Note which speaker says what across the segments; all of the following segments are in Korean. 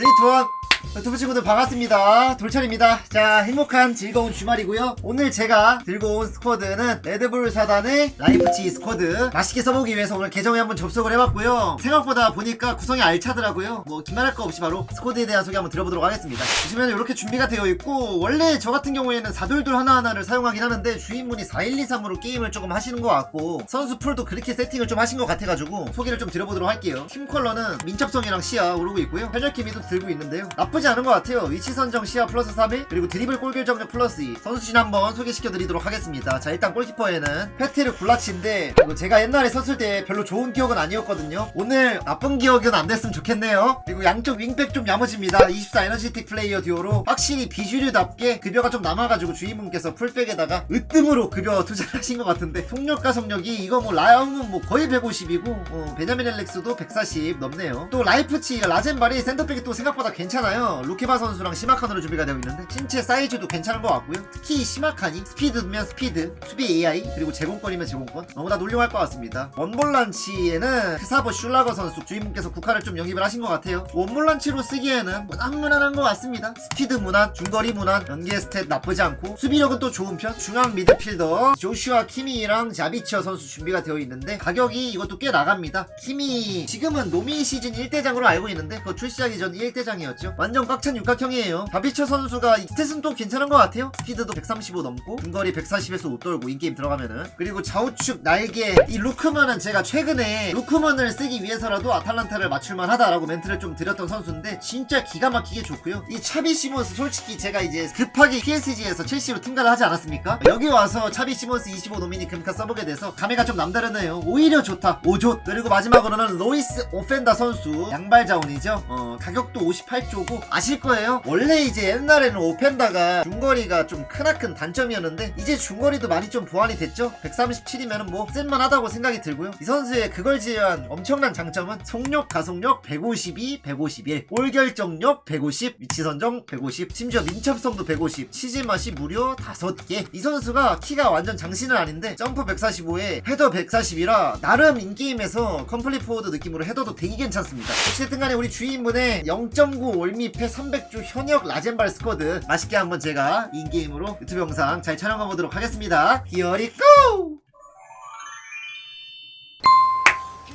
Speaker 1: Zitron. 유튜브 친구들 반갑습니다. 돌철입니다. 자 행복한 즐거운 주말이고요. 오늘 제가 들고 온 스쿼드는 레드불 사단의 라이프치 스쿼드. 맛있게 써보기 위해서 오늘 계정에 한번 접속을 해봤고요. 생각보다 보니까 구성이 알차더라고요. 뭐 긴말할 거 없이 바로 스쿼드에 대한 소개 한번 들어보도록 하겠습니다. 보시면 이렇게 준비가 되어 있고 원래 저 같은 경우에는 4둘둘 하나하나를 사용하긴 하는데 주인분이 4123으로 게임을 조금 하시는 것 같고 선수 풀도 그렇게 세팅을 좀 하신 것 같아가지고 소개를 좀 드려보도록 할게요. 팀 컬러는 민첩성이랑 시야 오르고 있고요. 현역 케미도 들고 있는데요 나쁘지 않은 것 같아요. 위치 선정 시야 플러스 3일 그리고 드리블 골 결 정력 플러스 2 선수진 한번 소개시켜드리도록 하겠습니다. 자 일단 골키퍼에는 페테르 굴라치인데 이거 제가 옛날에 썼을 때 별로 좋은 기억은 아니었거든요. 오늘 나쁜 기억은 안 됐으면 좋겠네요. 그리고 양쪽 윙백 좀 야무집니다. 24 에너지틱 플레이어 듀오로 확실히 비주류답게 급여가 좀 남아가지고 주인분께서 풀백에다가 으뜸으로 급여 투자를 하신 것 같은데 속력과 속력이 이거 뭐 라움은 뭐 거의 150이고 어, 베냐민 엘렉스도 140 넘네요. 또 라이프치 라젠발이 센터백이 또 생각보다 괜찮아요 루케바 선수랑 시마칸으로 준비가 되어 있는데 신체 사이즈도 괜찮은 것 같고요. 특히 시마칸이 스피드면 스피드 수비 AI 그리고 제공권이면 제공권. 너무나 놀려할 것 같습니다. 원볼란치에는 크사버 슐라거 선수 주인분께서 국화를 좀 영입을 하신 것 같아요. 원볼란치로 쓰기에는 무난무난한 것 같습니다. 스피드 무난 중거리 무난 연계 스탯 나쁘지 않고 수비력은 또 좋은 편. 중앙 미드필더 조슈아 키미랑 자비처 선수 준비가 되어 있는데 가격이 이것도 꽤 나갑니다. 키미 지금은 노미 시즌 1대장으로 알고 있는데 그거 출시하기 전 1대장이었죠 완전 꽉찬 육각형이에요. 자비처 선수가 이 스탯은 또 괜찮은 것 같아요. 스피드도 135 넘고 중거리 140에서 못 돌고 인게임 들어가면은. 그리고 좌우측 날개. 이 루크먼은 제가 최근에 루크먼을 쓰기 위해서라도 아탈란타를 맞출만 하다라고 멘트를 좀 드렸던 선수인데 진짜 기가 막히게 좋고요. 이 차비 시몬스 솔직히 제가 이제 급하게 PSG에서 첼시로 팀가를 하지 않았습니까? 여기 와서 차비 시몬스 25 노미니 금카 써보게 돼서 감회가 좀 남다르네요. 오히려 좋다. 오좋 그리고 마지막으로는 로이스 오펜다 선수. 양발 자원이죠? 어, 가격도 58조고 아실 거예요. 원래 이제 옛날에는 오펜다가 중거리가 좀 크나큰 단점이었는데 이제 중거리도 많이 좀 보완이 됐죠? 137이면 뭐 쓸만하다고 생각이 들고요. 이 선수의 그걸 제외한 엄청난 장점은 속력 가속력 152 151 골 결정력 150 위치 선정 150 심지어 민첩성도 150 치즈맛이 무려 5개. 이 선수가 키가 완전 장신은 아닌데 점프 145에 헤더 140이라 나름 인게임에서 컴플릿 포워드 느낌으로 헤더도 되게 괜찮습니다. 어쨌든 간에 우리 주인분의 0.9 올미 패 300주 현역 라젠발 스쿼드 맛있게 한번 제가 인게임으로 유튜브 영상 잘 촬영해 보도록 하겠습니다 it go!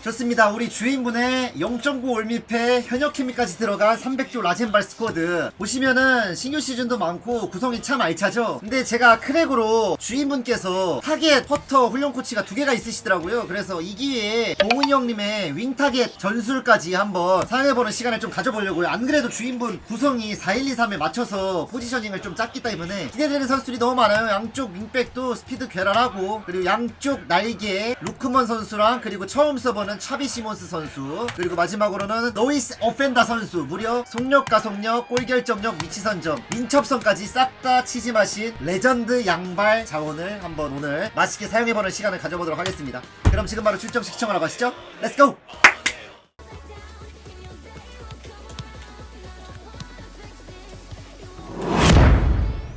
Speaker 1: 좋습니다. 우리 주인분의 0.9 올미패 현역 케미까지 들어간 300조 라젠발 스쿼드 보시면은 신규 시즌도 많고 구성이 참 알차죠. 근데 제가 크랙으로 주인분께서 타겟 퍼터 훈련 코치가 두 개가 있으시더라고요. 그래서 이 기회에 동훈이 형님의 윙 타겟 전술까지 한번 사용해보는 시간을 좀 가져보려고요. 안 그래도 주인분 구성이 4123에 맞춰서 포지셔닝을 좀 짰기 때문에 기대되는 선수들이 너무 많아요. 양쪽 윙백도 스피드 괴랄하고 그리고 양쪽 날개 루크먼 선수랑 그리고 처음 써보는 차비 시몬스 선수 그리고 마지막으로는 노이스 오펜다 선수 무려 속력 가속력 골 결정력 위치 선점 민첩성까지 싹 다 치지 마신 레전드 양발 자원을 한번 오늘 맛있게 사용해보는 시간을 가져보도록 하겠습니다. 그럼 지금 바로 출정 시청하러 가시죠. 렛츠고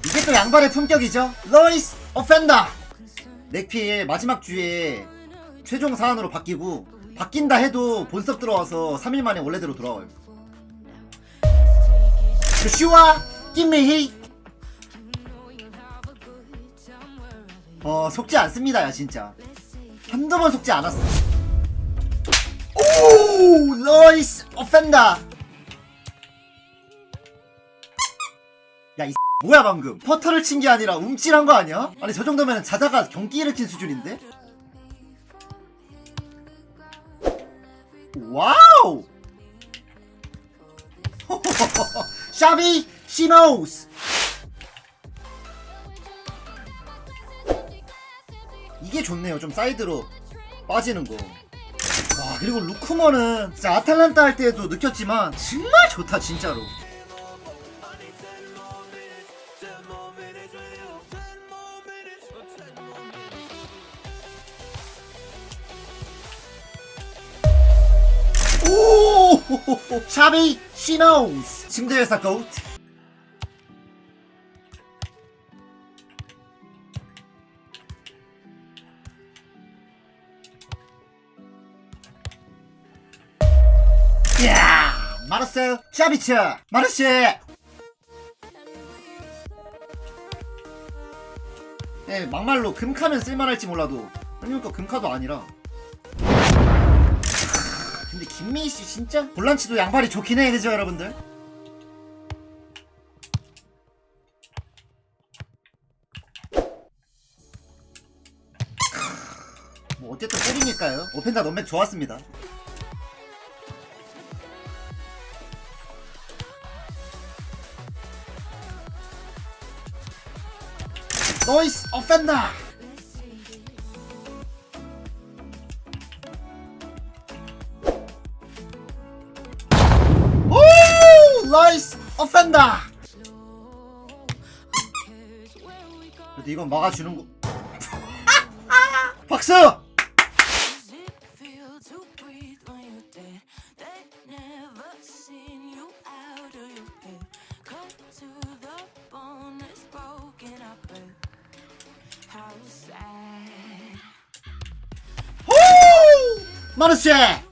Speaker 1: 이게 또 양발의 품격이죠. 로이스 오펜다 넥필 마지막 주에 최종 사안으로 바뀌고 바뀐다 해도 본섭 들어와서 3일 만에 원래대로 돌아와요. 조슈아 김미희 어 속지 않습니다 야 진짜 한두 번 속지 않았어 오 로이스 오펜다 야 이 뭐야 방금 퍼터를 친 게 아니라 움찔한 거 아니야? 아니 저 정도면 자다가 경기 일으킨 수준인데? 와우! 샤비 시모스 이게 좋네요 좀 사이드로 빠지는 거. 와 그리고 루크먼은 진짜 아탈란타 할 때도 느꼈지만 정말 좋다 진짜로. 오! 샤비 시모스 침대에서 고트 이야 마르셀 샤비츠. 마르시. 네, 막말로 금카면 쓸만할지 몰라도 그러니까 금카도 아니라 김민희 씨 진짜? 볼란치도 양발이 좋긴 해 그죠 여러분들? 뭐 어쨌든 꼴이니까요. 오펜다 넘맥 좋았습니다. 노이스 오펜다 오펜다 그래도 이건 막아주는 거. 박수!
Speaker 2: Breathe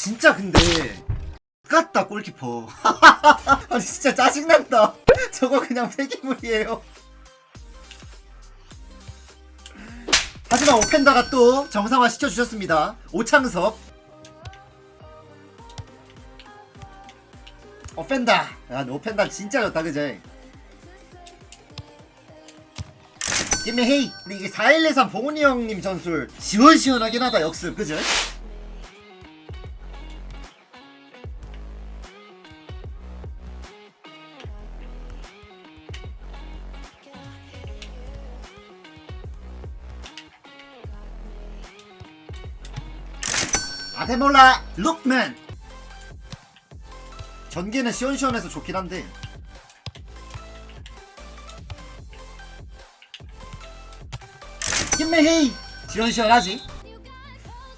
Speaker 1: 진짜 근데 같다 골키퍼. 아니 진짜 짜증난다. 저거 그냥 폐기물이에요. 하지만 오펜다가 또 정상화 시켜주셨습니다. 오창섭. 오펜다. 야 근데 오펜다 진짜 좋다 그제? 김혜희. 우리 이게 4143 봉훈이 형님 전술. 시원시원하긴 하다 역습. 그죠? 아데몰라 룩맨. 전개는 시원시원해서 좋긴 한데. 김매희 시원시원하지?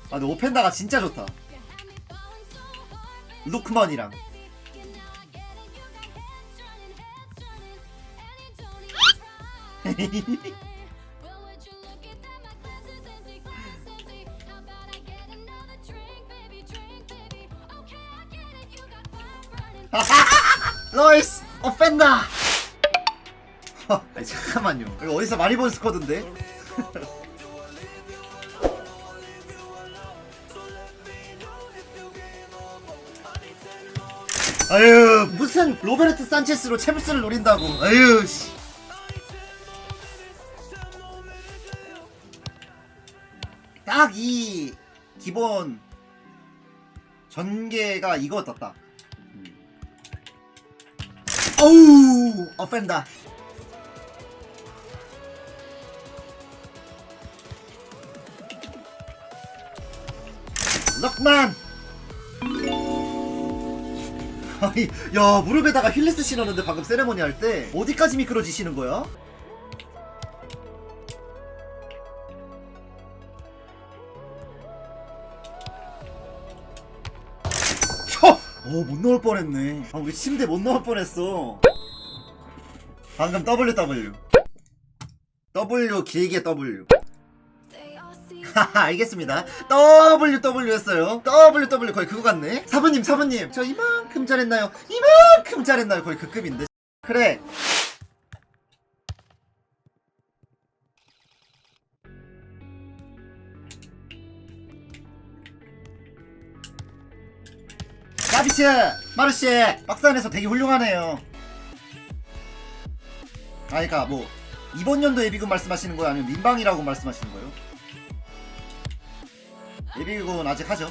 Speaker 1: 아 근데 오펜다가 진짜 좋다. 루크먼이랑 로이스 오펜다. 어, 아니 잠깐만요. 이거 어디서 많이 본 스쿼드인데? 아유 무슨 로베르트 산체스로 챔스를 노린다고. 아유 씨. 딱 이 기본 전개가 이거였다 어우 어펜다 럭만 아니 야 무릎에다가 힐리스 신었는데 방금 세레모니 할 때 어디까지 미끄러지시는 거야? 어못 넣을 뻔했네. 아 우리 침대 못 넣을 뻔했어. 방금 W 길게 W.
Speaker 2: They all see
Speaker 1: 하하 알겠습니다. WW 했어요. WW 거의 그거 같네. 사부님 사부님. 저 이만큼 잘했나요? 이만큼 잘했나요? 거의 그 급인데. 그래 나비츠 마르씨 박스 안에서 되게 훌륭하네요. 아 그니까 뭐 이번 연도 예비군 말씀하시는 거예요? 아니면 민방이라고 말씀하시는 거예요? 예비군 아직 하죠.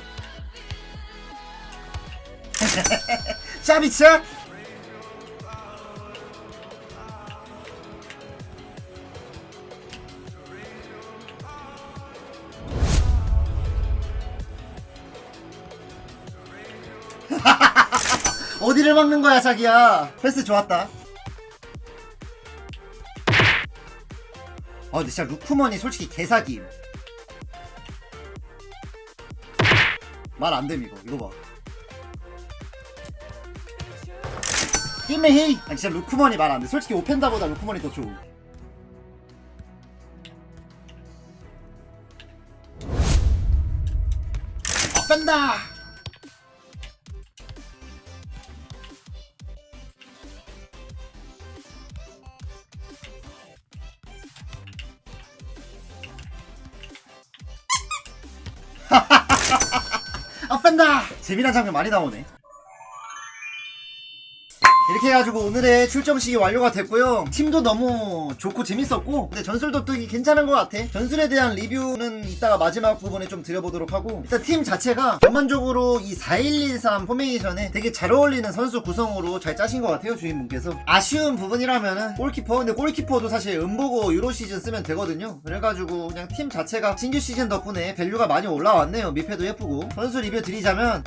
Speaker 1: 샤비츠 어디를 막는 거야 자기야? 패스 좋았다. 아 근데 진짜 루크먼이 솔직히 개사기 말 안됨 이거. 이거 봐. 김메히! 아니 진짜 루크먼이 말 안돼. 솔직히 오펜다보다 루크먼이 더 좋은. 뺀다 재미난 장면 많이 나오네 해가지고 오늘의 출정식이 완료가 됐고요. 팀도 너무 좋고 재밌었고 근데 전술도 뜨기 괜찮은 것 같아. 전술에 대한 리뷰는 이따가 마지막 부분에 좀 드려보도록 하고 일단 팀 자체가 전반적으로 이 4123 포메이션에 되게 잘 어울리는 선수 구성으로 잘 짜신 것 같아요 주인분께서. 아쉬운 부분이라면은 골키퍼 근데 골키퍼도 사실 음보고 유로 시즌 쓰면 되거든요. 그래가지고 그냥 팀 자체가 신규 시즌 덕분에 밸류가 많이 올라왔네요. 미패도 예쁘고. 선수 리뷰 드리자면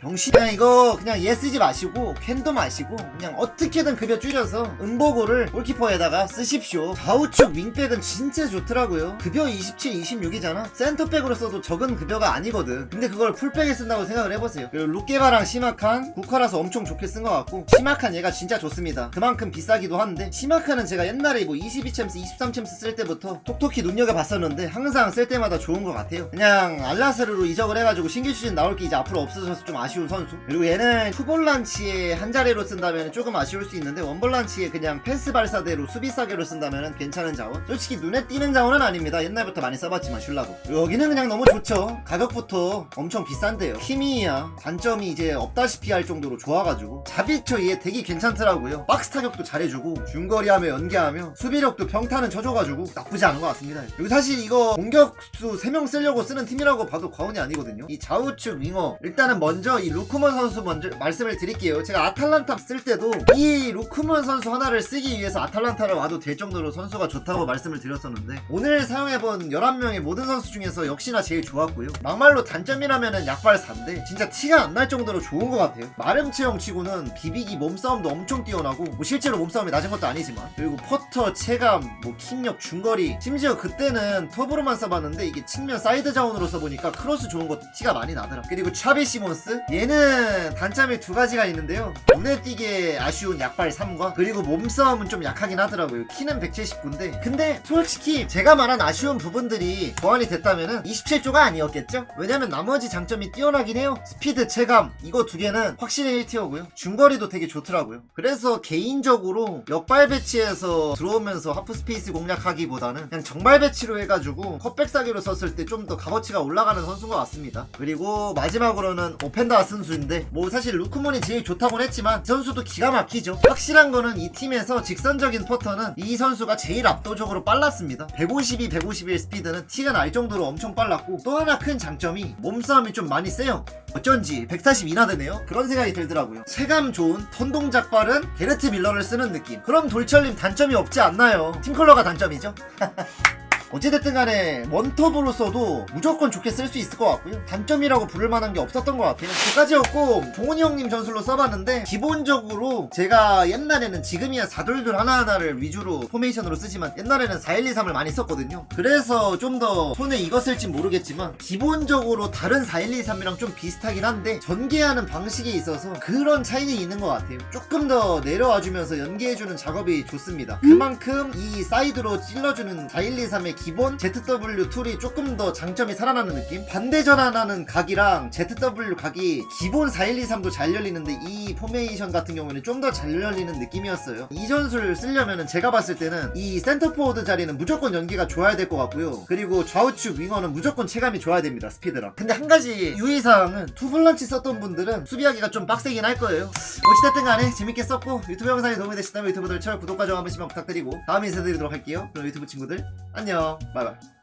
Speaker 1: 병신 그냥 이거. 그냥 얘 쓰지 마시고 캔도 마시고 그냥 어떻게든 급여 줄여서 음보고를 골키퍼에다가 쓰십시오. 좌우측 윙백은 진짜 좋더라고요. 급여 27, 26이잖아. 센터백으로 써도 적은 급여가 아니거든. 근데 그걸 풀백에 쓴다고 생각을 해보세요. 그리고 루케바랑 시마칸 국화라서 엄청 좋게 쓴 것 같고 시마칸 얘가 진짜 좋습니다. 그만큼 비싸기도 한데 시마칸은 제가 옛날에 뭐 22챔스, 23챔스 쓸 때부터 톡톡히 눈여겨봤었는데 항상 쓸 때마다 좋은 것 같아요. 그냥 알라스르로 이적을 해가지고 신규 시즌 나올 게 이제 앞으로 없어져서 좀 아 쉬운 선수. 그리고 얘는 투볼란치에 한 자리로 쓴다면 조금 아쉬울 수 있는데 원볼란치에 그냥 패스 발사대로 수비 사계로 쓴다면 괜찮은 자원. 솔직히 눈에 띄는 자원은 아닙니다. 옛날부터 많이 써봤지만 슐라고. 여기는 그냥 너무 좋죠. 가격부터 엄청 비싼데요. 키미야. 단점이 이제 없다시피 할 정도로 좋아가지고. 자비초 얘 되게 괜찮더라고요. 박스 타격도 잘해주고 중거리하며 연계하며 수비력도 평타는 쳐줘가지고 나쁘지 않은 것 같습니다. 여기 사실 이거 공격수 3명 쓰려고 쓰는 팀이라고 봐도 과언이 아니거든요. 이 좌우측 윙어. 일단은 먼저 이 루크먼 선수 먼저 말씀을 드릴게요. 제가 아탈란타 쓸 때도 이 루크먼 선수 하나를 쓰기 위해서 아탈란타를 와도 될 정도로 선수가 좋다고 말씀을 드렸었는데 오늘 사용해본 11명의 모든 선수 중에서 역시나 제일 좋았고요. 막말로 단점이라면은 약발 4인데 진짜 티가 안 날 정도로 좋은 것 같아요. 마름 체형 치고는 비비기 몸싸움도 엄청 뛰어나고 뭐 실제로 몸싸움이 낮은 것도 아니지만 그리고 퍼터 체감 뭐 킥력 중거리 심지어 그때는 터브로만 써봤는데 이게 측면 사이드 자원으로 써보니까 크로스 좋은 것도 티가 많이 나더라 그리고 차비 시몬스 얘는 단점이 두 가지가 있는데요. 눈에 띄게 아쉬운 약발 3과 그리고 몸싸움은 좀 약하긴 하더라고요. 키는 179인데. 근데 솔직히 제가 말한 아쉬운 부분들이 보완이 됐다면은 27조가 아니었겠죠? 왜냐면 나머지 장점이 뛰어나긴 해요. 스피드 체감 이거 두 개는 확실히 1티어고요. 중거리도 되게 좋더라고요. 그래서 개인적으로 역발 배치에서 들어오면서 하프 스페이스 공략하기보다는 그냥 정발 배치로 해가지고 컵백 사기로 썼을 때 좀 더 값어치가 올라가는 선수인 것 같습니다. 그리고 마지막으로는 오펜다 선수인데 뭐 사실 루크몬이 제일 좋다고는 했지만 이 선수도 기가 막히죠. 확실한 거는 이 팀에서 직선적인 퍼터는 이 선수가 제일 압도적으로 빨랐습니다. 152, 151 스피드는 티가 날 정도로 엄청 빨랐고 또 하나 큰 장점이 몸싸움이 좀 많이 세요. 어쩐지 142나 되네요. 그런 생각이 들더라고요. 체감 좋은 턴 동작 빠른 게르트 밀러를 쓰는 느낌. 그럼 돌철님 단점이 없지 않나요? 팀 컬러가 단점이죠 어찌됐든 간에 원톱으로서도 무조건 좋게 쓸 수 있을 것 같고요. 단점이라고 부를 만한 게 없었던 것 같아요. 그까지였고 종훈이 형님 전술로 써봤는데 기본적으로 제가 옛날에는 지금이야 4돌돌 하나하나를 위주로 포메이션으로 쓰지만 옛날에는 4123을 많이 썼거든요. 그래서 좀 더 손에 익었을진 모르겠지만 기본적으로 다른 4123이랑 좀 비슷하긴 한데 전개하는 방식에 있어서 그런 차이는 있는 것 같아요. 조금 더 내려와주면서 연계해주는 작업이 좋습니다. 그만큼 이 사이드로 찔러주는 4123의 기본 ZW 툴이 조금 더 장점이 살아나는 느낌? 반대 전환하는 각이랑 ZW 각이 기본 4123도 잘 열리는데 이 포메이션 같은 경우에는 좀 더 잘 열리는 느낌이었어요. 이 전술을 쓰려면은 제가 봤을 때는 이 센터포워드 자리는 무조건 연기가 좋아야 될 것 같고요. 그리고 좌우측 윙어는 무조건 체감이 좋아야 됩니다. 스피드랑. 근데 한 가지 유의사항은 투블런치 썼던 분들은 수비하기가 좀 빡세긴 할 거예요. 어찌됐든 간에 재밌게 썼고 유튜브 영상이 도움이 되셨다면 유튜브들 채널 구독과 좋아요 한 번씩만 부탁드리고 다음에 인사드리도록 할게요. 그럼 유튜브 친구들 안녕 바이바이